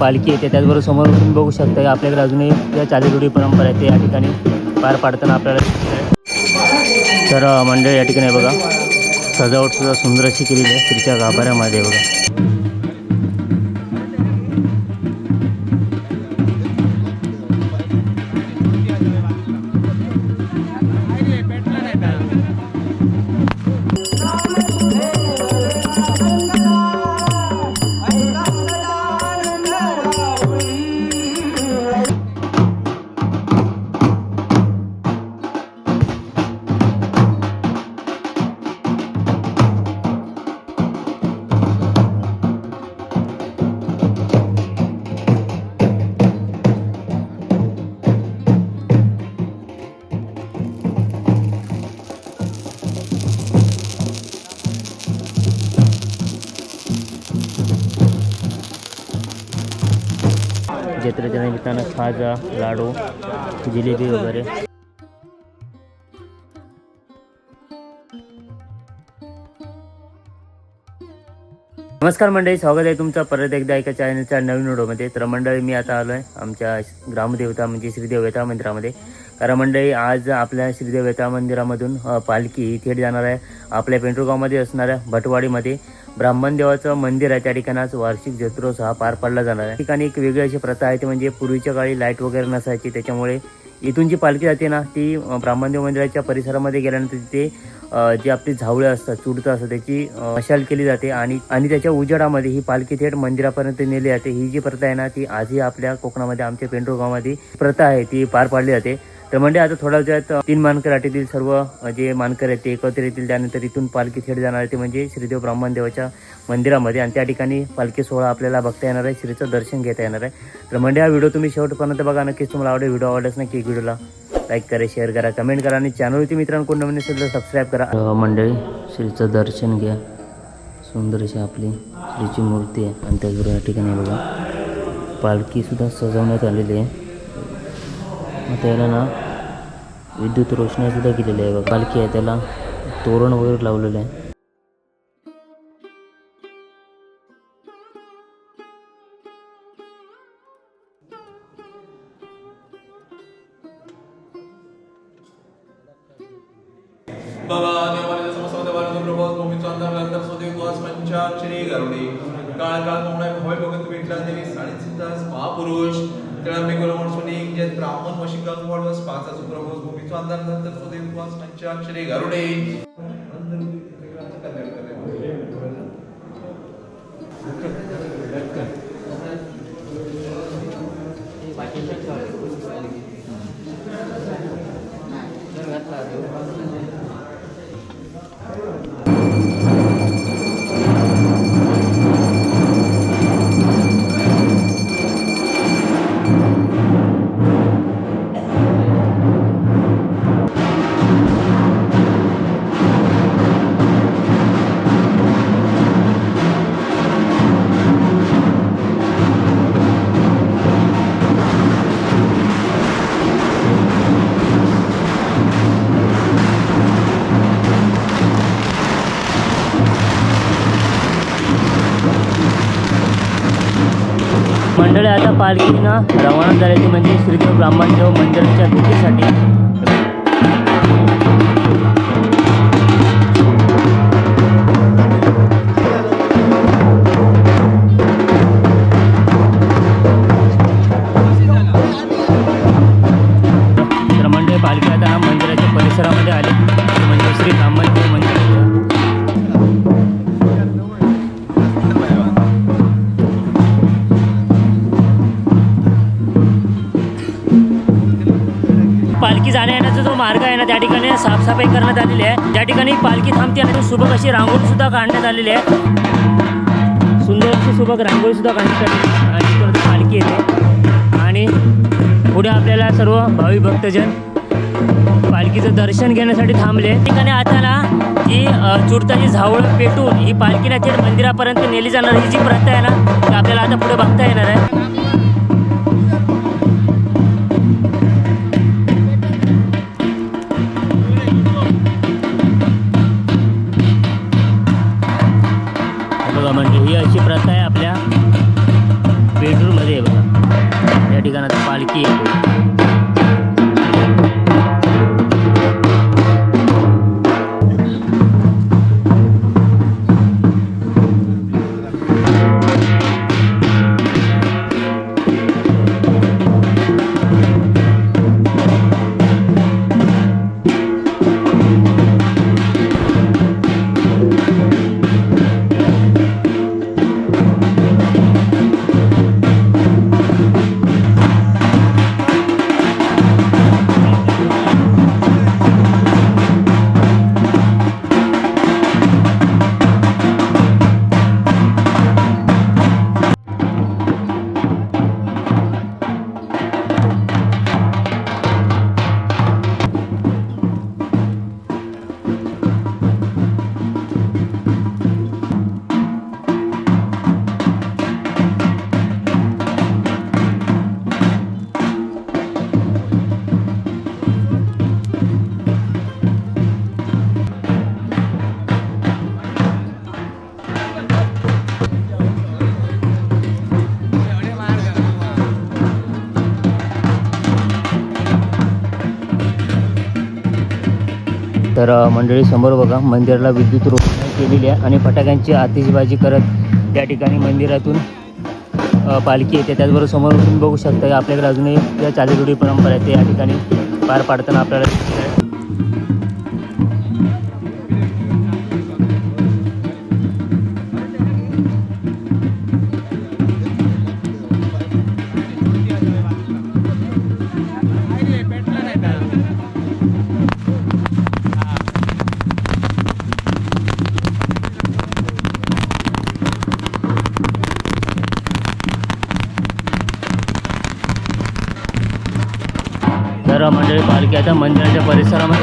पालखी येते. त्याचबरोबर समोर तुम्ही बघू शकता की आपल्याकडे अजूनही या चालीरुढी परंपरा आहे. ते या ठिकाणी पार पाडताना आपल्याला तर मंडळ या ठिकाणी बघा. सजावट सुद्धा सुंदर अशी केलेली आहे. श्रीच्या गाभाऱ्यामध्ये बघा. खाजा लाडू जिलेबी वगैरे. नमस्कार मंडळी स्वागत आहे तुमचं परत एकदा एका चॅनलच्या नवीन व्हिडिओमध्ये. तर मंडळी मी आता आलो आहे आमच्या ग्रामदेवता म्हणजे श्रीदेव वेता मंदिरामध्ये. कारण मंडळी आज आपल्या श्रीदेव मंदिरामधून पालखी थेट जाणार आहे. आपल्या पेंट्रोगावमध्ये असणाऱ्या भटवाडीमध्ये. ब्राह्मण देवाचं मंदिर आहे त्या ठिकाणी आज वार्षिक जत्रोत्सव हा पार पाडला जाणार आहे. ठिकाणी एक वेगळी अशी प्रथा आहे ती म्हणजे पूर्वीच्या काळी लाइट वगैरे नसायची त्याच्यामुळे इथून जी पालखी जाते ना ती ब्राह्मणदेव मंदिराच्या परिसरामध्ये गेल्यानंतर तिथे जे आपली झावळे असतात चुडतं असतात त्याची मशाल केली जाते आणि आणि त्याच्या उजेडामध्ये ही पालखी थेट मंदिरापर्यंत नेली जाते. ही जी प्रथा आहे ना ती आजही आपल्या कोकणामध्ये आमच्या पेंढूर गावामध्ये प्रथा आहे ती पार पाडली जाते. तर म्हणजे आता थोड्या वेळात तीन मानकर आटीतील सर्व जे मानकर आहेत ते एकत्र येतील. त्यानंतर इथून पालखी थेट जाणार आहे. ते म्हणजे श्रीदेव ब्राह्मण देवाच्या मंदिरामध्ये आणि त्या ठिकाणी पालखी सोहळा आपल्याला बघता येणार आहे. श्रीचं दर्शन घेता येणार आहे. तर म्हणजे हा व्हिडिओ तुम्ही शेवटपर्यंत बघा. नक्कीच तुम्हाला आवडेल. व्हिडिओ आवडलेच ना की व्हिडिओला लाईक करा शेअर करा कमेंट करा आणि चॅनलवरती मित्रांनो कोण नवीन असेल तर सबस्क्राईब करा. मंडळी श्रीचं दर्शन घ्या. सुंदर अशी आपली श्रीची मूर्ती आहे. आणि त्याचबरोबर या ठिकाणी बघा पालखीसुद्धा सजवण्यात आलेली आहे. त्याला ना विद्युत रोषणाईसुद्धा केलेली आहे बघा. पालखी आहे त्याला तोरण वगैरे लावलेलं आहे. श्री गरुडी. काळ काळ कोणा भय भगत भेटला देवी साडेसिद्धास महापुरुष. तिळंबे गुरुमण सुनी जे ब्राह्मण वशिका वडवस पाचा प्रभोस भूमीचा अंधार अंतर सुदेव वास पंचाक्षरी गरुडे. मंडळी रवाना झाल्याची म्हणजे श्रीदेव ब्राह्मणदेव मंदिराच्या भेटीसाठी पालखी आणि सुबक अशी रांगोळी सुद्धा काढण्यात आलेली आहे. सुंदर अशी सुबक रांगोळी सुद्धा काढण्यात आलेली आणि परत पालखी येते. आणि पुढे आपल्याला सर्व भावी भक्तजन पालखीचं दर्शन घेण्यासाठी थांबले. ठिकाणी आताला ना जी चुडताची झावळं पेटून ही पालखीला थेट मंदिरापर्यंत नेली जाणार. ही जी प्रथा आहे ना ती आपल्याला आता पुढे बघता येणार आहे. तर मंडळी समोर बघा मंदिराला विद्युत रोषणाई केलेली आहे आणि फटाक्यांची आतिषबाजी करत त्या ठिकाणी मंदिरातून पालखी येते. त्याचबरोबर समोर तुम्ही बघू शकता आपल्याकडे अजूनही त्या चालीरुढी परंपरा आहे. ते या ठिकाणी पार पाडताना आपल्याला मंडळी आता मंदिराच्या परिसरामध्ये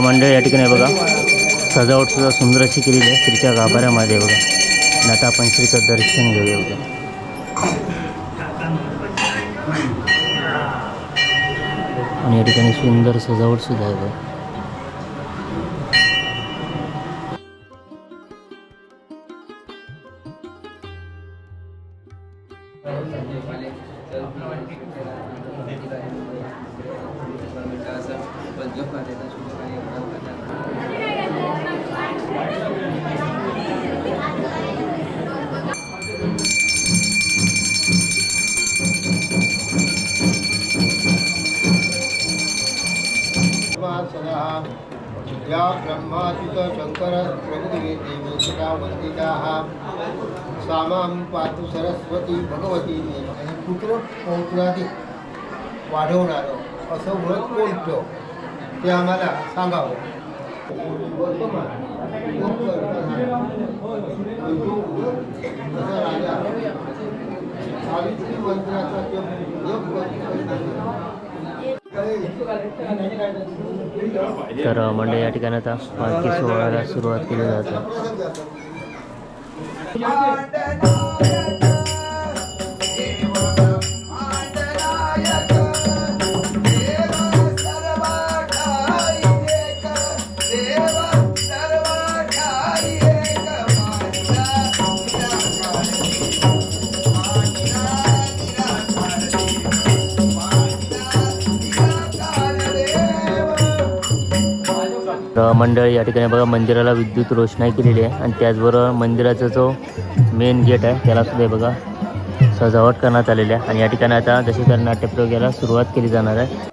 मंडळ या ठिकाणी बघा. सजावट सुद्धा सुंदर अशी केलेली आहे. श्रीच्या गाभाऱ्यामध्ये बघा. आणि आता आपण श्रीचं दर्शन घेऊया बघा. आणि या ठिकाणी सुंदर सजावट सुद्धा आहे बघा. सदा ब्रह्माच्युतशङ्करप्रभुदिवे देवे सदा वन्दिताः सा माँ पातु सरस्वती भगवती देवी. आणि पुत्र पौत्राधिक वाढवणारं असं व्रत कोणतं ते आम्हाला सांगावं सावित्री मंत्राचा तर मंडळी या ठिकाणी आता पालखी सोहळ्याला सुरुवात केली जाते मंडळ या ठिकाणी बघा मंदिराला विद्युत रोषणाई केलेली आहे. आणि त्याचबरोबर मंदिराचा जो मेन गेट आहे त्याला सुद्धा बघा सजावट करण्यात आलेली आहे. आणि या ठिकाणी आता जसे तर नाट्यप्रयोगाला सुरुवात केली जाणार आहे.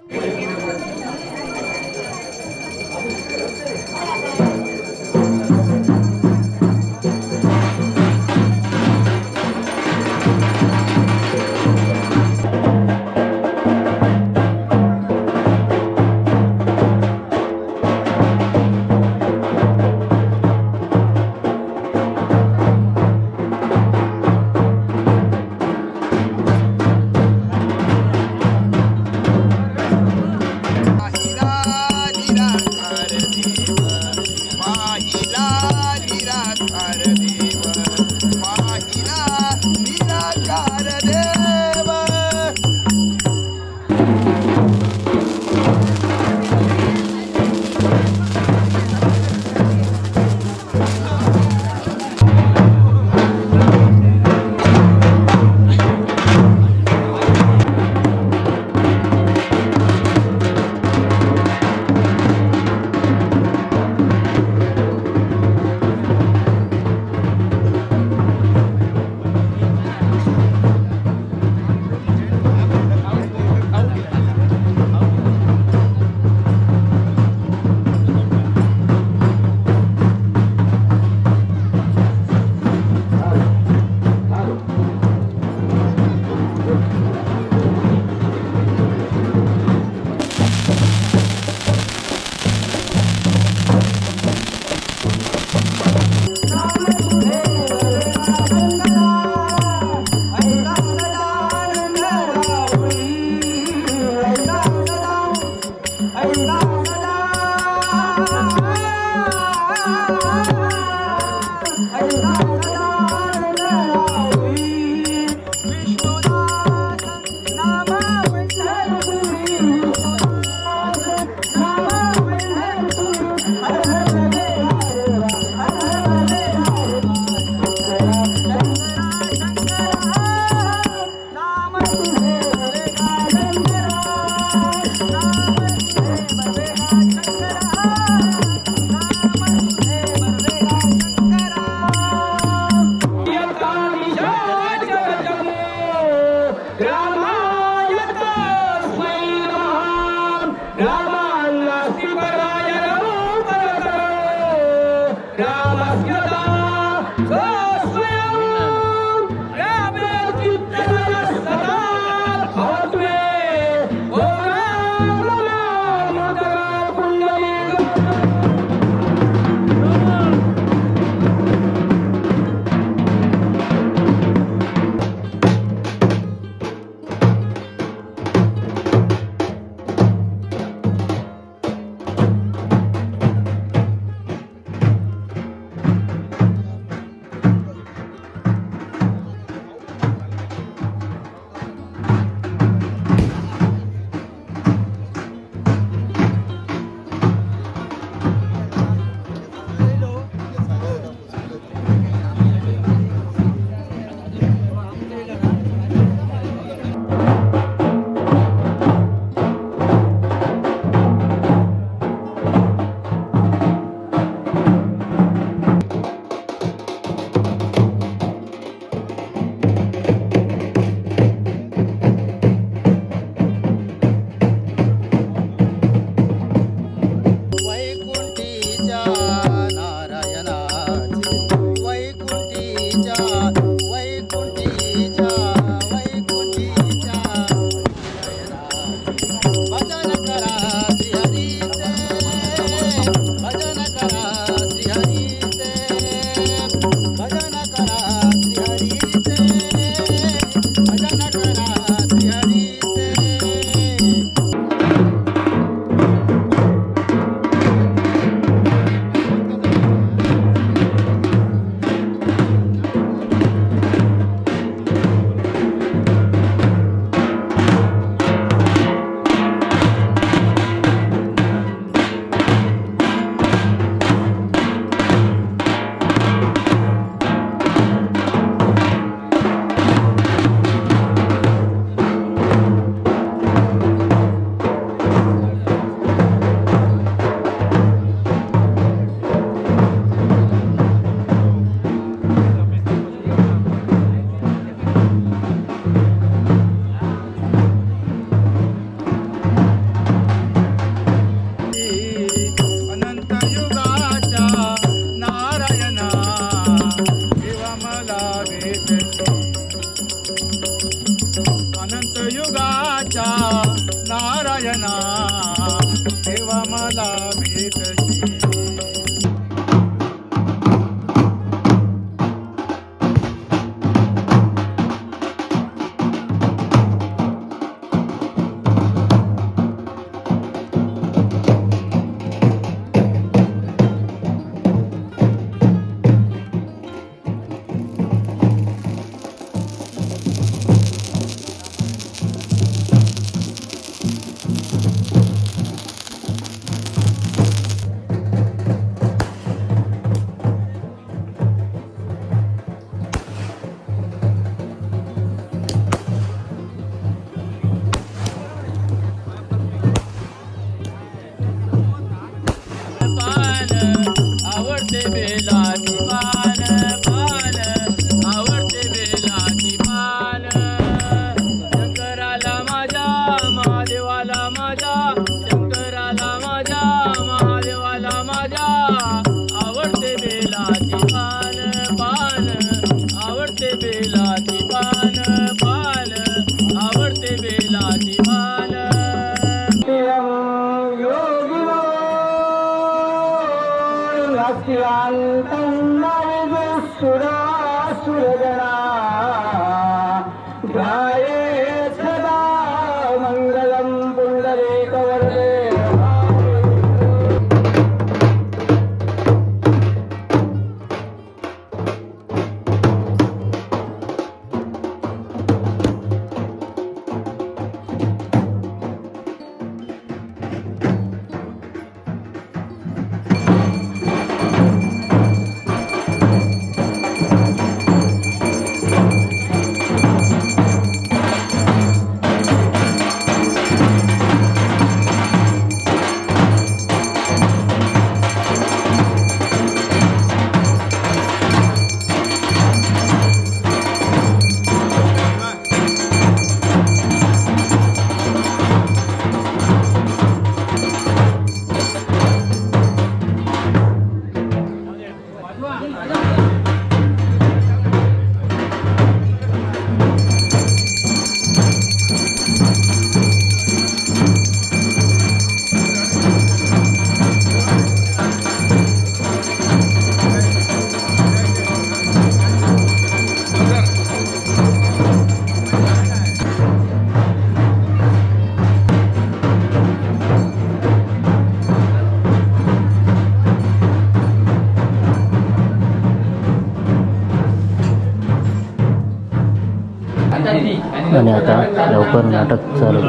आणि आता लवकर नाटक चालू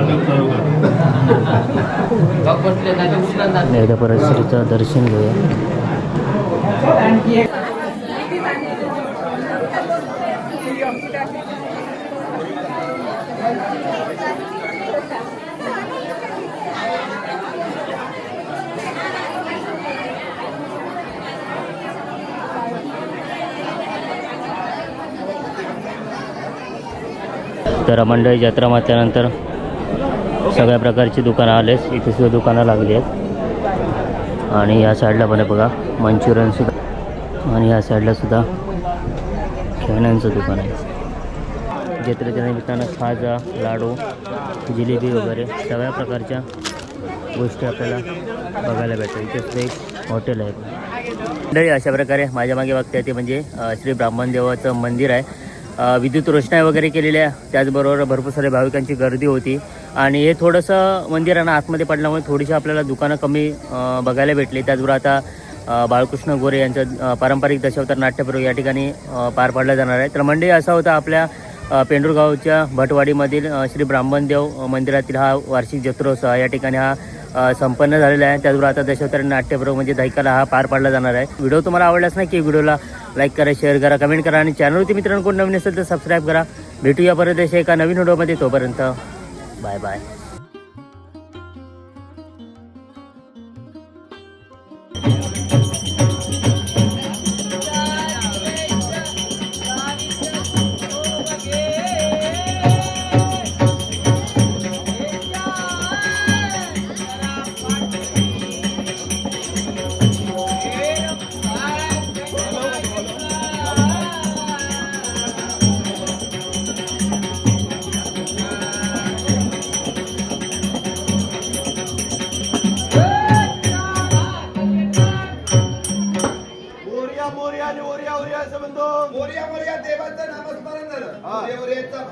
एकदा परत श्रीचं दर्शन घेऊया. तर मंडळी जत्रा मारल्यानंतर सगळ्या प्रकारची दुकानं आलेच. इथे सुद्धा दुकानं लागली आहेत. आणि या साईडला पण आहे बघा मंचुरियन सुद्धा. आणि या साईडला सुद्धा खेळण्यांचं दुकान आहे. जत्रेच्या निमित्तानं खाजा लाडू जिलेबी वगैरे सगळ्या प्रकारच्या गोष्टी आपल्याला बघायला भेटतात. इथे सुद्धा एक हॉटेल आहे. मंडळी अशा प्रकारे माझ्या मागे बघता येते म्हणजे श्री ब्राह्मण देवाचं मंदिर आहे. विद्युत रोषणाई वगैरे केलेल्या त्याचबरोबर भरपूर सारे भाविकांची गर्दी होती. आणि हे थोडंसं मंदिरानं आतमध्ये पडल्यामुळे थोडीशी आपल्याला दुकानं कमी बघायला भेटली. त्याचबरोबर आता बाळकृष्ण गोरे यांचं पारंपरिक दशावतार नाट्यप्रयोग या ठिकाणी पार पाडला जाणार आहे. तर मंडळी असा होता आपल्या पेंडूरगावच्या भटवाडीमधील श्री ब्राह्मणदेव मंदिरातील हा वार्षिक जत्रोत्सव या ठिकाणी हा संपन्न झालेला आहे. त्याचबरोबर आता दशावतारी नाट्यप्रयोग म्हणजे दैकाला हा पार पाडला जाणार आहे. व्हिडिओ तुम्हाला आवडलाच नाही की व्हिडिओला लाईक करा शेअर करा कमेंट करा आणि चॅनलवरती मित्रांनो कोण नवीन असेल तर सबस्क्राईब करा. भेटूया परत अशा एका नवीन व्हिडिओमध्ये. तोपर्यंत बाय बाय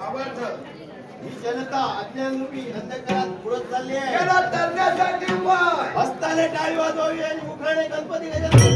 भावार्थ ही जनता अज्ञानरूपी अंधकारात पुढत चालली आहे. याला तरण्यासाठी उपाय हस्ताने टाळी वाजवावी आणि मुखाने गणपती गजानन